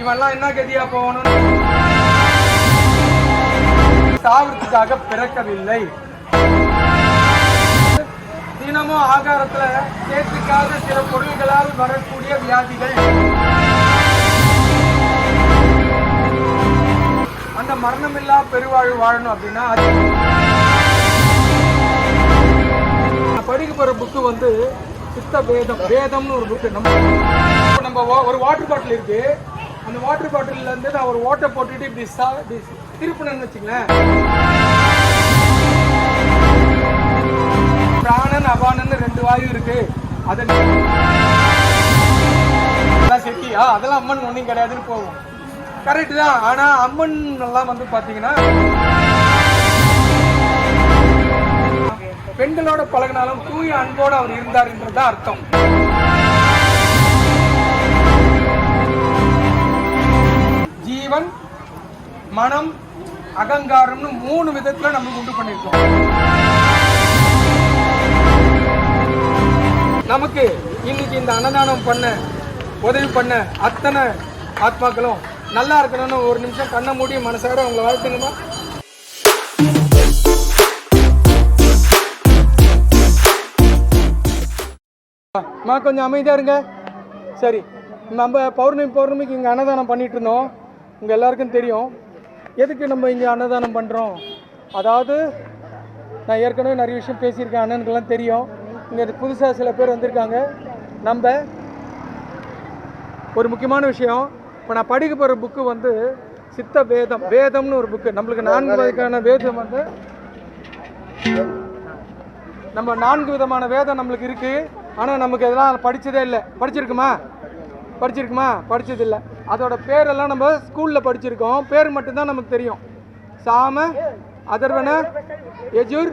இவன்லாம் என்ன கதியா போகணும் சாவறதுக்காக பிறக்கவில்லை. தினமும் ஆகாரத்துல சேர்த்துக்காத சில பொருள்களால் வரக்கூடிய வியாதிகள். அந்த மரணமில்லா பெருவாழ்வு வாழணும் அப்படின்னா அது- படிக்க போற புக்கு வந்து சித்த வேதம் வேதம்னு ஒரு புக்கு நம்ம நம்ம வா- ஒரு வாட்டர் பாட்டில் இருக்கு. அந்த வாட்டர் பாட்டில்ல இருந்து நான் ஒரு ஓட்டை போட்டுட்டு இப்படி சா இப்படி திருப்பினேன்னு வச்சுங்களேன் பிராணன் அபானன் ரெண்டு வாயு இருக்கு. அதை அதெல்லாம் செட்டியா? அதெல்லாம் அம்மன் ஒன்றும் கிடையாதுன்னு போகும். கரெக்ட் தான். ஆனா அம்மன் எல்லாம் வந்து பாத்தீங்கன்னா பெண்களோட பழகினாலும் தூய அன்போடு அவர் இருந்தார் என்றுதான் அர்த்தம். ஜீவன் மனம் அகங்காரம்னு மூணு விதத்துல நம்ம உண்டு பண்ணிருக்கோம் நமக்கு இன்னைக்கு இந்த அன்னதானம் பண்ண உதவி பண்ண அத்தனை ஆத்மாக்களும் நல்லா இருக்கணும்னு ஒரு நிமிஷம் கண்ணை மூடி மனசார அவங்களை வாழ்த்துங்கம்மா. அம்மா கொஞ்சம் அமைதியா இருங்க. சரி நம்ம பௌர்ணமி பௌர்ணமிக்கு இங்கே அன்னதானம் பண்ணிட்டு இருந்தோம். உங்கள் எல்லாருக்கும் தெரியும். எதுக்கு நம்ம இங்கே அன்னதானம் பண்ணுறோம் அதாவது நான் ஏற்கனவே நிறைய விஷயம் பேசியிருக்கேன். அண்ணனுக்கெல்லாம் தெரியும். இங்கே புதுசாக சில பேர் வந்திருக்காங்க. நம்ம ஒரு முக்கியமான விஷயம். இப்போ நான் படிக்க போகிற புக்கு வந்து சித்த வேதம். வேதம்னு ஒரு புக்கு நம்மளுக்கு நான்கு வகைக்கான வேதம் வந்து நம்ம நான்கு விதமான வேதம் நம்மளுக்கு இருக்குது ஆனால் நமக்கு இதெல்லாம் படித்ததே இல்லை. படிச்சிருக்குமா? படிச்சிருக்குமா? படித்ததில்லை இல்லை அதோட பேரெல்லாம் நம்ம ஸ்கூலில் படிச்சிருக்கோம். பேர் மட்டும்தான் நமக்கு தெரியும். சாம அதர்வன எஜூர்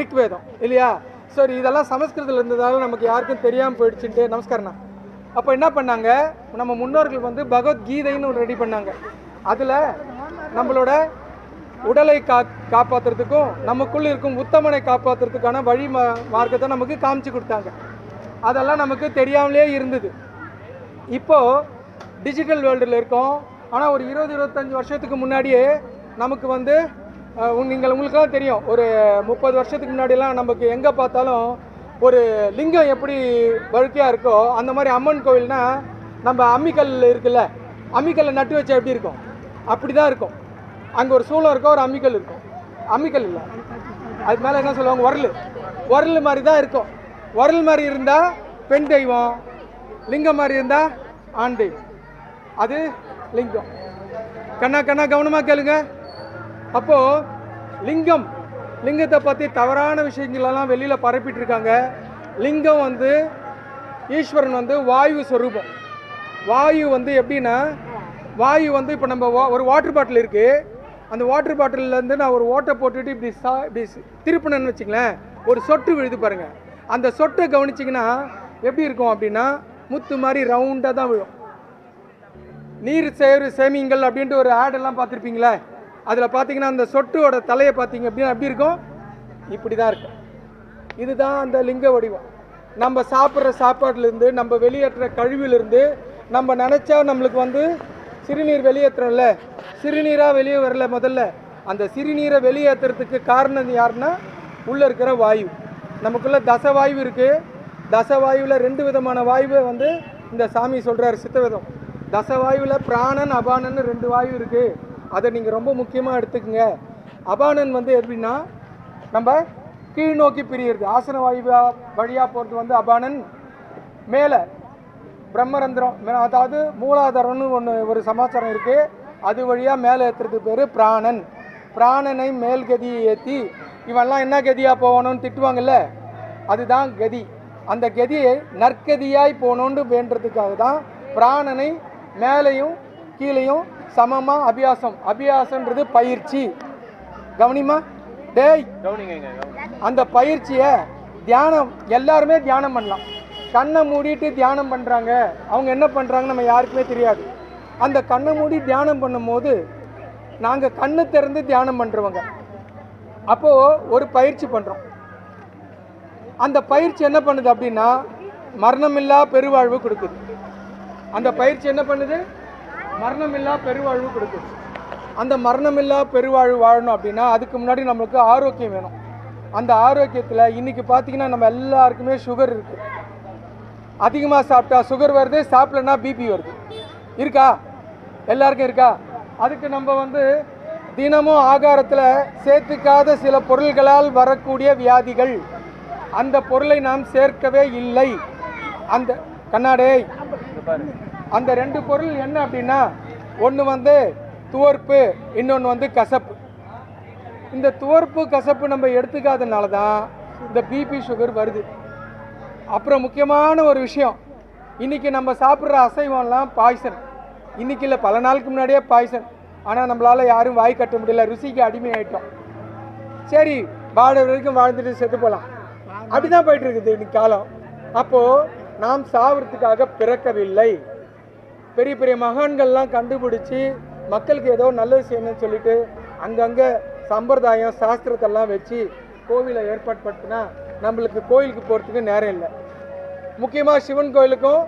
ரிக்வேதம். இல்லையா? சரி இதெல்லாம் சமஸ்கிருதத்தில் இருந்ததால நமக்கு யாருக்கும் தெரியாமல் போயிடுச்சுட்டு நமஸ்காரண்ணா. அப்போ என்ன பண்ணாங்க? நம்ம முன்னோர்கள் வந்து பகவத்கீதைன்னு ஒன்று ரெடி பண்ணாங்க. அதில் நம்மளோட உடலை கா காப்பாற்றுறதுக்கும் நமக்குள்ளே இருக்கும் உத்தமனை காப்பாற்றுறதுக்கான வழி மா மார்க்கத்தை நமக்கு காமிச்சு கொடுத்தாங்க. அதெல்லாம் நமக்கு தெரியாமலே இருந்தது. இப்போது டிஜிட்டல் வேர்ல்டில் இருக்கோம். ஆனால் ஒரு இருபது இருபத்தஞ்சு வருஷத்துக்கு முன்னாடியே நமக்கு வந்து நீங்கள் உங்களுக்கெல்லாம் தெரியும். ஒரு முப்பது வருஷத்துக்கு முன்னாடிலாம் நமக்கு எங்கே பார்த்தாலும் ஒரு லிங்கம் எப்படி வழுக்கையாக இருக்கோ அந்த மாதிரி அம்மன் கோவில்னால் நம்ம அம்மிக்கல் இருக்குல்ல அம்மிக்கல்லை நட்டு வச்சா எப்படி இருக்கும்? அப்படி தான் இருக்கும். அங்கே ஒரு சூளம் இருக்கும் ஒரு அம்மிக்கல் இருக்கும். அம்மிக்கல் இல்லை. அது மேலே என்ன சொல்லுவாங்க? உரல். உரல் மாதிரி தான் இருக்கும். உரல் மாதிரி இருந்தால் பெண் தெய்வம் லிங்கம் மாதிரி இருந்தால் ஆண் தெய்வம். அது லிங்கம். கண்ணா கண்ணா கவனமாக கேளுங்க. அப்போது லிங்கம் லிங்கத்தை பற்றி தவறான விஷயங்களெல்லாம் வெளியில் பரப்பிட்டு இருக்காங்க லிங்கம் வந்து ஈஸ்வரன் வந்து வாயு ஸ்வரூபம் வாயு வந்து எப்படின்னா வாயு வந்து இப்போ நம்ம வா- ஒரு வாட்டர் பாட்டில் இருக்குது அந்த வாட்டர் பாட்டிலேருந்து நான் ஒரு ஓட்டை போட்டுட்டு இப்படி சா இப்படி திருப்பினேன்னு வச்சுங்களேன் ஒரு சொட்டு விழுது பாருங்கள் அந்த சொட்டை கவனிச்சிங்கன்னா எப்படி இருக்கும் அப்படின்னா முத்து மாதிரி ரவுண்டாக தான் விழும். நீர் சேரு சேமிங்கள் அப்படின்ட்டு ஒரு ஆடெல்லாம் பார்த்துருப்பீங்களே அதில் பார்த்தீங்கன்னா அந்த சொட்டோட தலையை பார்த்தீங்க அப்படின்னா எப்படி இருக்கும்? இப்படி தான் இருக்கும். இதுதான் அந்த லிங்க வடிவம். நம்ம சாப்பிட்ற சாப்பாடுலேருந்து நம்ம வெளியேற்ற கழிவிலிருந்து நம்ம நினச்சா நம்மளுக்கு வந்து சிறுநீர் வெளியேற்றுறோம்ல. சிறுநீராக வெளியே வரல முதல்ல. அந்த சிறுநீரை வெளியேற்றுறதுக்கு காரணம் யாருன்னா உள்ளே இருக்கிற வாயு. நமக்குள்ள தசவாயு இருக்குது தசவாயுவில் ரெண்டு விதமான வாயுவை வந்து இந்த சாமி சொல்கிறார் சித்தவிதம். தசவாயுவில் பிராணன் அபானன் ரெண்டு வாயு இருக்குது அதை நீங்கள் ரொம்ப முக்கியமாக எடுத்துக்கங்க. அபானன் வந்து எப்படின்னா நம்ம கீழ் நோக்கி பிரியிறது. ஆசன வாயுவா வழியாக போகிறது வந்து அபானன். மேலே பிரம்மரந்திரம் மே- அதாவது மூலாதாரம்னு ஒன்று ஒரு சமாச்சாரம் இருக்குது அது வழியாக மேலே ஏற்றுறதுக்கு பேர் பிராணன். பிராணனை மேல் கதியை ஏற்றி இவன்லாம் என்ன கதியாக போகணும்னு திட்டுவாங்கல்ல? அதுதான் கதி. அந்த கதியை நற்கதியாய் போகணுன்னு வேண்டுறதுக்காக தான் பிராணனை மேலேயும் கீழேயும் சமமாக அபியாசம். அபியாசன்றது பயிற்சி. கவனிமா டேய் அந்த பயிற்சியை தியானம் எல்லாருமே தியானம் பண்ணலாம். கண்ணை மூடிட்டு தியானம் பண்ணுறாங்க அவங்க என்ன பண்ணுறாங்க நம்ம யாருக்குமே தெரியாது. அந்த கண்ணை மூடி தியானம் பண்ணும்போது நாங்கள் கண்ணு திறந்து தியானம் பண்ணுறவங்க அப்போது ஒரு பயிற்சி பண்ணுறோம் அந்த பயிற்சி என்ன பண்ணுது அப்படின்னா மரணமில்லா பெருவாழ்வு கொடுக்குது. அந்த பயிற்சி என்ன பண்ணுது? மரணமில்லா பெருவாழ்வு கொடுக்குது. அந்த மரணமில்லா பெருவாழ்வு வாழணும் அப்படின்னா அதுக்கு முன்னாடி நம்மளுக்கு ஆரோக்கியம் வேணும். அந்த ஆரோக்கியத்தில் இன்றைக்கி பார்த்தீங்கன்னா நம்ம எல்லாருக்குமே சுகர் இருக்குது அதிகமாக சாப்பிட்டா சுகர் வருது சாப்பிடலன்னா பிபி வருது. இருக்கா? எல்லாருக்கும் இருக்கா? அதுக்கு நம்ம வந்து தினமும் ஆகாரத்தில் சேர்த்துக்காத சில பொருள்களால் வரக்கூடிய வியாதிகள். அந்த பொருளை நாம் சேர்க்கவே இல்லை. அந்த கண்ணாடே அந்த ரெண்டு பொருள் என்ன அப்படின்னா ஒன்று வந்து துவர்ப்பு இன்னொன்று வந்து கசப்பு. இந்த துவர்ப்பு கசப்பு நம்ம எடுத்துக்காதனால தான் இந்த பிபி சுகர் வருது. அப்புறம் முக்கியமான ஒரு விஷயம் இன்றைக்கி நம்ம சாப்பிட்ற அசைவம்லாம் பாய்சன் இன்றைக்கி இல்லை பல நாளுக்கு முன்னாடியே பாய்சன் ஆனால் நம்மளால் யாரும் வாய் கட்ட முடியல ருசிக்கு அடிமை ஆகிட்டோம் சரி வாழ வரைக்கும் வாழ்ந்துட்டு செத்து போகலாம் அப்படிதான் போயிட்டு இருக்குது இன்னைக்கு காலம். அப்போது நாம் சாவறதுக்காக பிறக்கவில்லை. பெரிய பெரிய மகான்கள்லாம் கண்டுபிடிச்சி மக்களுக்கு ஏதோ நல்லது செய்யணும்னு சொல்லிட்டு அங்கங்கே சம்பிரதாயம் சாஸ்திரத்தெல்லாம் வச்சு கோவிலை ஏற்பாடுபடுத்தினா நம்மளுக்கு கோயிலுக்கு போகிறதுக்கு நேரம் இல்லை. முக்கியமாக சிவன் கோயிலுக்கும்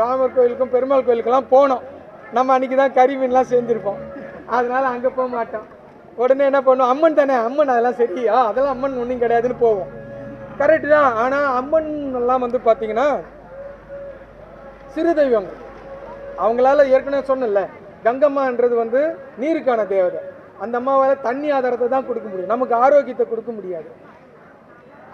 ராமர் கோயிலுக்கும் பெருமாள் கோயிலுக்கெல்லாம் போனோம். நம்ம அன்றைக்கி தான் கறி மீன்லாம் செஞ்சுருப்போம். அதனால் அங்கே போக மாட்டோம். உடனே என்ன பண்ணுவோம்? அம்மன் தானே அம்மன் அதெல்லாம் சரியா? அதெல்லாம் அம்மன் ஒன்றும் கிடையாதுன்னு போவோம். கரெக்டு தான். ஆனால் அம்மன் எல்லாம் வந்து பார்த்தீங்கன்னா சிறு தெய்வங்கள் அவங்களால ஏற்கனவே சொன்னல கங்கம்மான்றது வந்து நீருக்கான தேவதை. அந்த அம்மாவால் தண்ணி ஆதாரத்தை தான் கொடுக்க முடியும். நமக்கு ஆரோக்கியத்தை கொடுக்க முடியாது.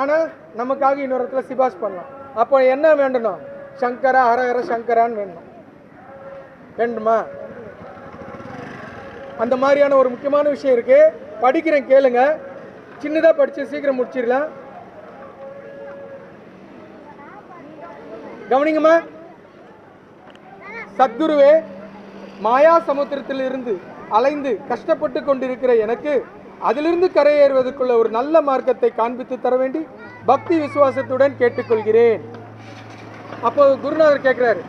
ஆனால் நமக்காக இன்னொரு இடத்துல சிபாஸ் பண்ணலாம். அப்போ என்ன வேண்டணும் சங்கரா ஹரஹர சங்கரான்னு வேணும். வேண்டுமா? அந்த மாதிரியான ஒரு முக்கியமான விஷயம் இருக்குது படிக்கிறேன் கேளுங்க. சின்னதாக படித்து சீக்கிரம் முடிச்சிடலாம். கவனிங்கம்மா? சத்குருவே மாயா சமுத்திரத்தில் இருந்து அலைந்து கஷ்டப்பட்டு கொண்டிருக்கிற எனக்கு அதிலிருந்து கரையேறுவதற்குள்ள ஒரு நல்ல மார்க்கத்தை காண்பித்து தர வேண்டி பக்தி விசுவாசத்துடன் கேட்டுக்கொள்கிறேன். அப்போ குருநாதர் கேட்குறாரு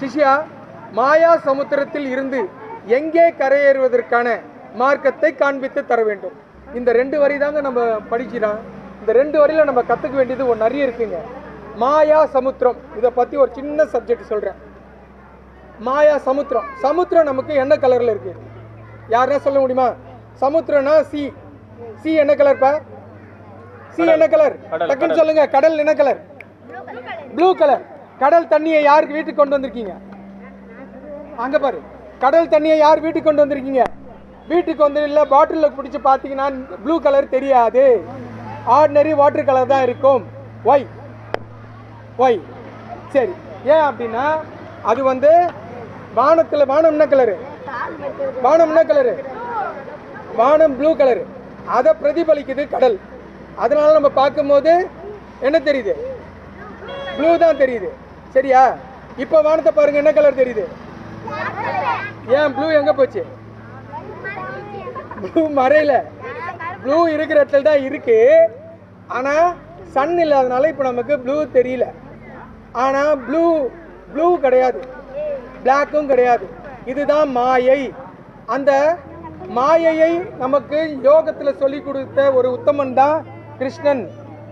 சிஷ்யா மாயா சமுத்திரத்தில் இருந்து எங்கே கரையேறுவதற்கான மார்க்கத்தை காண்பித்து தர வேண்டும்? இந்த ரெண்டு வரி தாங்க நம்ம படிச்சிடலாம் இந்த ரெண்டு வரியில் நம்ம கற்றுக்க வேண்டியது ஒன்று நிறைய இருக்குங்க. மாயா சமுத்திரம். இதை பற்றி ஒரு சின்ன சப்ஜெக்ட் சொல்கிறேன் மாயா சமுத்திரம். சமுத்திரம் நமக்கு என்ன கலர்ல இருக்கு? யாருன்னா சொல்ல முடியுமா? சமுத்திரம்னா சி சி என்ன கலர்ப்பா சி என்ன கலர் டக்குன்னு சொல்லுங்க கடல் என்ன கலர் ப்ளூ கலர் கடல் தண்ணியை யாருக்கு வீட்டுக்கு கொண்டு வந்திருக்கீங்க? அங்க பாரு. கடல் தண்ணியை யார் வீட்டுக்கு கொண்டு வந்திருக்கீங்க? வீட்டுக்கு வந்து இல்லை பாட்டிலில் பிடிச்சி பார்த்தீங்கன்னா ப்ளூ கலர் தெரியாது. ஆர்டினரி வாட்டர் கலர் தான் இருக்கும். ஒய் ஒய் சரி. ஏன் அப்படின்னா அது வந்து வானத்தில் வானம் என்ன கலரு வானம் என்ன கலரு வானம் ப்ளூ கலரு அதை பிரதிபலிக்குது கடல். அதனால நம்ம பார்க்கும்போது என்ன தெரியுது? ப்ளூ தான் தெரியுது. சரியா? இப்போ வானத்தை பாருங்க என்ன கலர் தெரியுது? ஏன் ப்ளூ எங்கே போச்சு? ப்ளூ மறையில. ப்ளூ இருக்கிற இடத்துல தான் இருக்கு. ஆனால் சன் இல்லாதனால இப்போ நமக்கு ப்ளூ தெரியல. ஆனால் ப்ளூ ப்ளூ கிடையாது. பிளாக்கும் கிடையாது. இதுதான் மாயை. அந்த மாயையை நமக்கு யோகத்தில் சொல்லி கொடுத்த ஒரு உத்தமன் தான் கிருஷ்ணன்.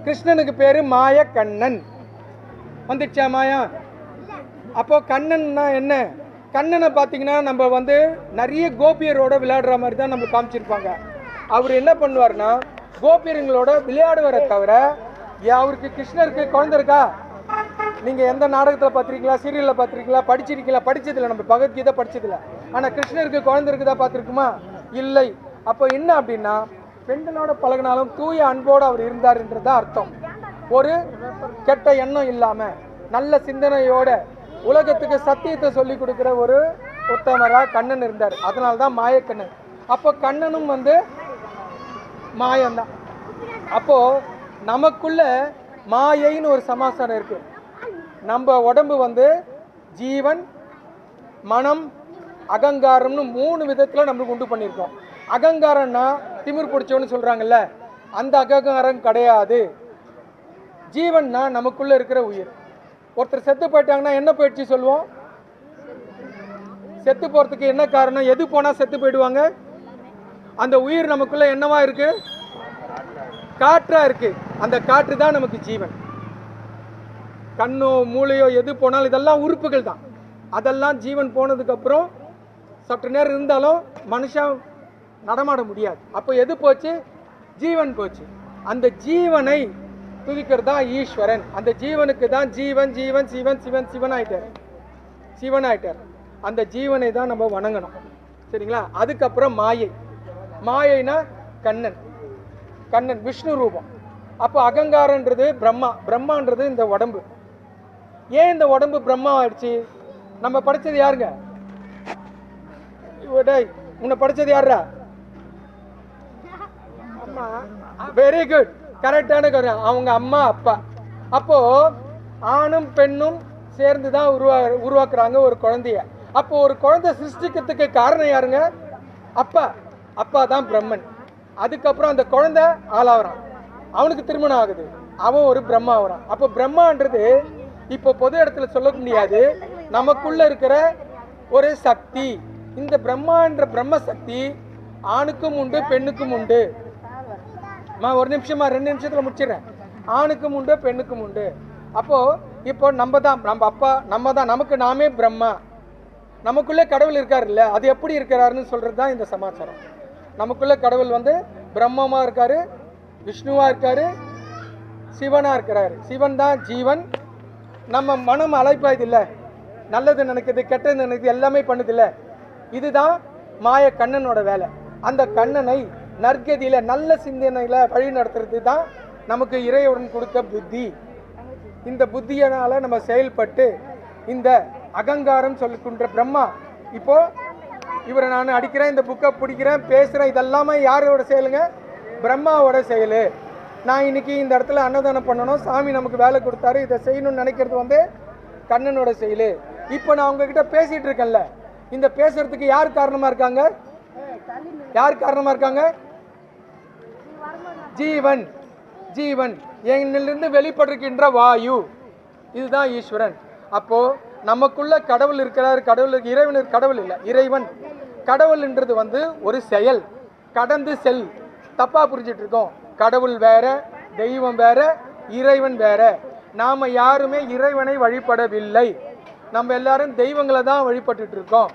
கிருஷ்ணனுக்கு பேர் மாய கண்ணன் வந்துடுச்சா மாயா? அப்போ கண்ணன்னா என்ன? கண்ணனை பார்த்தீங்கன்னா நம்ம வந்து நிறைய கோபியரோட விளையாடுற மாதிரி தான் நம்ம காமிச்சிருப்பாங்க. அவர் என்ன பண்ணுவார்னா கோபியருங்களோட விளையாடுவரை தவிர ஏன் அவருக்கு கிருஷ்ணருக்கு குழந்தை இருக்கா? நீங்கள் எந்த நாடகத்தில் பார்த்துருக்கீங்களா சீரியலில் பார்த்துருக்கீங்களா படிச்சிருக்கீங்களா? படித்ததில்ல நம்ம பகவத்கீதை படித்ததில்லை ஆனால் கிருஷ்ணருக்கு குழந்தை இருக்குதா பார்த்துருக்குமா இல்லை. அப்போ என்ன அப்படின்னா பெண்களோட பழகினாலும் தூய அன்போடு அவர் இருந்தாருன்றது தான் அர்த்தம். ஒரு கெட்ட எண்ணம் இல்லாமல் நல்ல சிந்தனையோட உலகத்துக்கு சத்தியத்தை சொல்லி கொடுக்குற ஒரு உத்தமராக கண்ணன் இருந்தார். அதனால தான் மாயக்கண்ணன். அப்போ கண்ணனும் வந்து மாயம்தான். அப்போது நமக்குள்ள மாயைன்னு ஒரு சமாசாரம் இருக்குது நம்ம உடம்பு வந்து ஜீவன் மனம் அகங்காரம்னு மூணு விதத்தில் நம்மளுக்கு உண்டு பண்ணியிருக்கோம். அகங்காரம்னா திமிர் பிடிச்சவன்னு சொல்கிறாங்கல்ல அந்த அகங்காரம் கிடையாது. ஜீவன்னா நமக்குள்ளே இருக்கிற உயிர். ஒருத்தர் செத்து போயிட்டாங்கன்னா என்ன போயிடுச்சு சொல்லுவோம்? செத்து போகிறதுக்கு என்ன காரணம்? எது போனால் செத்து போயிடுவாங்க? அந்த உயிர் நமக்குள்ளே என்னவா இருக்குது காற்றாக இருக்குது அந்த காற்று தான் நமக்கு ஜீவன். கண்ணோ மூளையோ எது போனாலும் இதெல்லாம் உறுப்புகள் தான். அதெல்லாம் ஜீவன் போனதுக்கப்புறம் சற்று நேரம் இருந்தாலும் மனுஷன் நடமாட முடியாது. அப்போ எது போச்சு? ஜீவன் போச்சு. அந்த ஜீவனை துதிக்கிறது தான் ஈஸ்வரன். அந்த ஜீவனுக்கு தான் ஜீவன் ஜீவன் சிவன் சிவன் சிவன் ஆயிட்டார். சிவன் ஆயிட்டார். அந்த ஜீவனை தான் நம்ம வணங்கணும். சரிங்களா? அதுக்கப்புறம் மாயை. மாயைனா கண்ணன். கண்ணன் விஷ்ணு ரூபம். அப்போ அகங்காரன்றது பிரம்மா. பிரம்மான்றது இந்த உடம்பு. ஏன் இந்த உடம்பு பிரம்மா ஆயிடுச்சு நம்ம படிச்சது யாருங்க? டேய் உன்னை படிச்சது யாருடா வெரி குட் கரெக்டான கரு- அவங்க அம்மா அப்பா. அப்போ ஆணும் பெண்ணும் சேர்ந்து தான் உருவா உருவாக்குறாங்க ஒரு குழந்தைய. அப்போ ஒரு குழந்தை சிருஷ்டிக்கிறதுக்கு காரணம் யாருங்க? அப்பா. அப்பா தான் பிரம்மன். அதுக்கப்புறம் அந்த குழந்தை ஆளாகிறான் அவனுக்கு திருமணம் ஆகுது. அவன் ஒரு பிரம்மா ஆகிறான் அப்போ பிரம்மான்றது இப்போ பொது இடத்துல சொல்ல முடியாது. நமக்குள்ள இருக்கிற ஒரு சக்தி. இந்த பிரம்மான்ற பிரம்ம சக்தி ஆணுக்கும் உண்டு பெண்ணுக்கும் உண்டு. ஒரு நிமிஷமா ரெண்டு நிமிஷத்துல முடிச்சிடுறேன். ஆணுக்கும் உண்டு பெண்ணுக்கும் உண்டு. அப்போ இப்போ நம்ம தான் நம்ம அப்பா நம்ம தான் நமக்கு நாமே பிரம்மா. நமக்குள்ளே கடவுள் இருக்காருல்ல அது எப்படி இருக்கிறாருன்னு சொல்றது தான் இந்த சமாச்சாரம். நமக்குள்ள கடவுள் வந்து பிரம்மமா இருக்காரு விஷ்ணுவா இருக்காரு சிவனா இருக்கிறாரு. சிவன் தான் ஜீவன் நம்ம மனம் அழைப்பாயதில்ல. நல்லது நினைக்குது கெட்டது நினைக்குது எல்லாமே பண்ணுதில்ல. இதுதான் மாய கண்ணனோட வேலை. அந்த கண்ணனை நற்கதியில் நல்ல சிந்தனையில் வழி நடத்துறது தான் நமக்கு இறையுடன் கொடுத்த புத்தி. இந்த புத்தியனால் நம்ம செயல்பட்டு இந்த அகங்காரம் சொல்லிக்கின்ற பிரம்மா இப்போது இவரை நான் அடிக்கிறேன் இந்த புக்கை பிடிக்கிறேன் பேசுகிறேன் இதெல்லாமே யாரோட செயலுங்க? பிரம்மாவோட செயல். நான் இன்னைக்கு இந்த இடத்துல அன்னதானம் பண்ணணும். சாமி நமக்கு வேலை கொடுத்தாரு. இதை செய்யணும்னு நினைக்கிறது வந்து கண்ணனோட செயல். இப்போ நான் உங்ககிட்ட பேசிகிட்டு இருக்கேன்ல. இந்த பேசுறதுக்கு யார் காரணமாக இருக்காங்க? யார் காரணமாக இருக்காங்க? ஜீவன். ஜீவன். என்னிலிருந்து வெளிப்படுகின்ற வாயு. இதுதான் ஈஸ்வரன். அப்போது நமக்குள்ள கடவுள் இருக்கிறார். கடவுள் இறைவன் கடவுள் இல்லை. இறைவன். கடவுள்ன்றது வந்து ஒரு செயல். கடந்து செல். தப்பாக புரிஞ்சிட்டு இருக்கோம் கடவுள் வேற தெய்வம் வேற இறைவன் வேற. நாம் யாருமே இறைவனை வழிபடவில்லை. நம்ம எல்லாரும் தெய்வங்களை தான் வழிபட்டுட்டு இருக்கோம்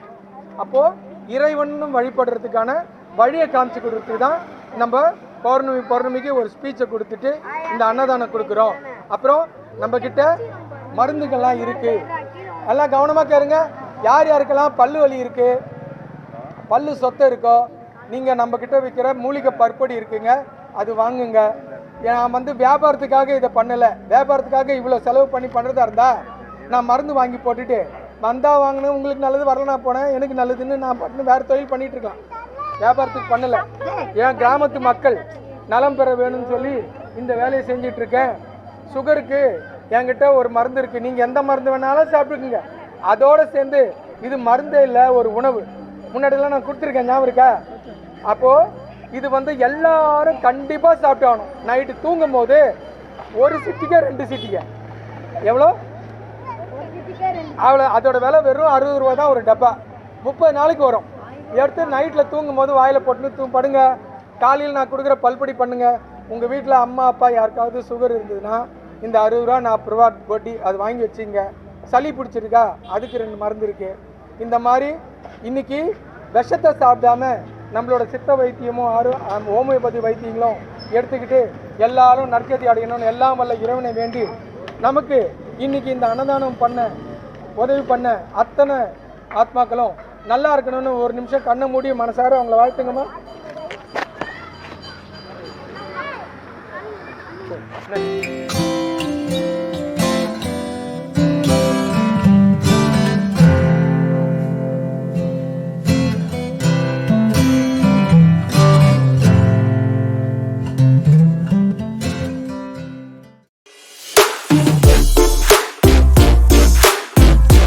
அப்போது இறைவனும் வழிபடுறதுக்கான வழியை காமிச்சு கொடுத்து தான் நம்ம பௌர்ணமி பௌர்ணமிக்கு ஒரு ஸ்பீச்சை கொடுத்துட்டு இந்த அன்னதானம் கொடுக்குறோம். அப்புறம் நம்மக்கிட்ட மருந்துகள்லாம் இருக்குது எல்லாம் கவனமாக கேளுங்க. யார் யாருக்கெல்லாம் பல்லு வலி இருக்குது பல்லு சொத்தை இருக்கோ? நீங்க நம்ம கிட்ட விற்கிற மூலிகை பற்படி இருக்குங்க அது வாங்குங்க. நான் வந்து வியாபாரத்துக்காக இதை பண்ணல. வியாபாரத்துக்காக இவ்வளோ செலவு பண்ணி பண்ணுறதா இருந்தா நான் மருந்து வாங்கி போட்டுட்டு வந்தா வாங்கினேன் உங்களுக்கு நல்லது வரலனா போனேன் எனக்கு நல்லதுன்னு நான் பண்ணு வேற தொழில் பண்ணிட்டு இருக்கலாம். வியாபாரத்துக்கு பண்ணல. என் கிராமத்து மக்கள் நலம் பெற வேணும்னு சொல்லி இந்த வேலையை செஞ்சிட்டு இருக்கேன். சுகருக்கு என்கிட்ட ஒரு மருந்து இருக்கு. நீங்க எந்த மருந்து வேணாலும் சாப்பிட்டுக்குங்க. அதோட சேர்ந்து இது மருந்தே இல்லை ஒரு உணவு. முன்னாடிலாம் நான் கொடுத்துருக்கேன் ஞாபகம் இருக்கா? அப்போ இது வந்து எல்லாரும் கண்டிப்பா சாப்பிட்டாகணும். நைட்டு தூங்கும் போது ஒரு சிட்டிக்க ரெண்டு சிட்டிக்க? எவ்வளோ? அவ்வளோ அதோட விலை வெறும் அறுபது ரூபா தான் ஒரு டப்பா. முப்பது நாளைக்கு வரும். எடுத்து நைட்டில் தூங்கும் போது வாயில் போட்டு தூ படுங்க. காலையில் நான் கொடுக்குற பல்படி பண்ணுங்க. உங்கள் வீட்டில் அம்மா அப்பா யாருக்காவது சுகர் இருந்ததுன்னா இந்த அறுபது ரூபா நாற்பது ரூபா போட்டி அது வாங்கி வச்சுங்க. சளி பிடிச்சிருக்கா? அதுக்கு ரெண்டு மருந்து இருக்கு. இந்த மாதிரி இன்னைக்கு விஷத்தை சாப்பிடாம நம்மளோட சித்த வைத்தியமும் ஆறு ஹோமியோபதி வைத்தியங்களும் எடுத்துக்கிட்டு எல்லாரும் நற்கதி அடையணும்னு எல்லாம் வல்ல இறைவனை வேண்டி நமக்கு இன்னைக்கு இந்த அன்னதானம் பண்ண உதவி பண்ண அத்தனை ஆத்மாக்களும் நல்லா இருக்கணும்னு ஒரு நிமிஷம் கண்ணை மூடி மனசார அவங்கள வாழ்த்துங்கம்மா.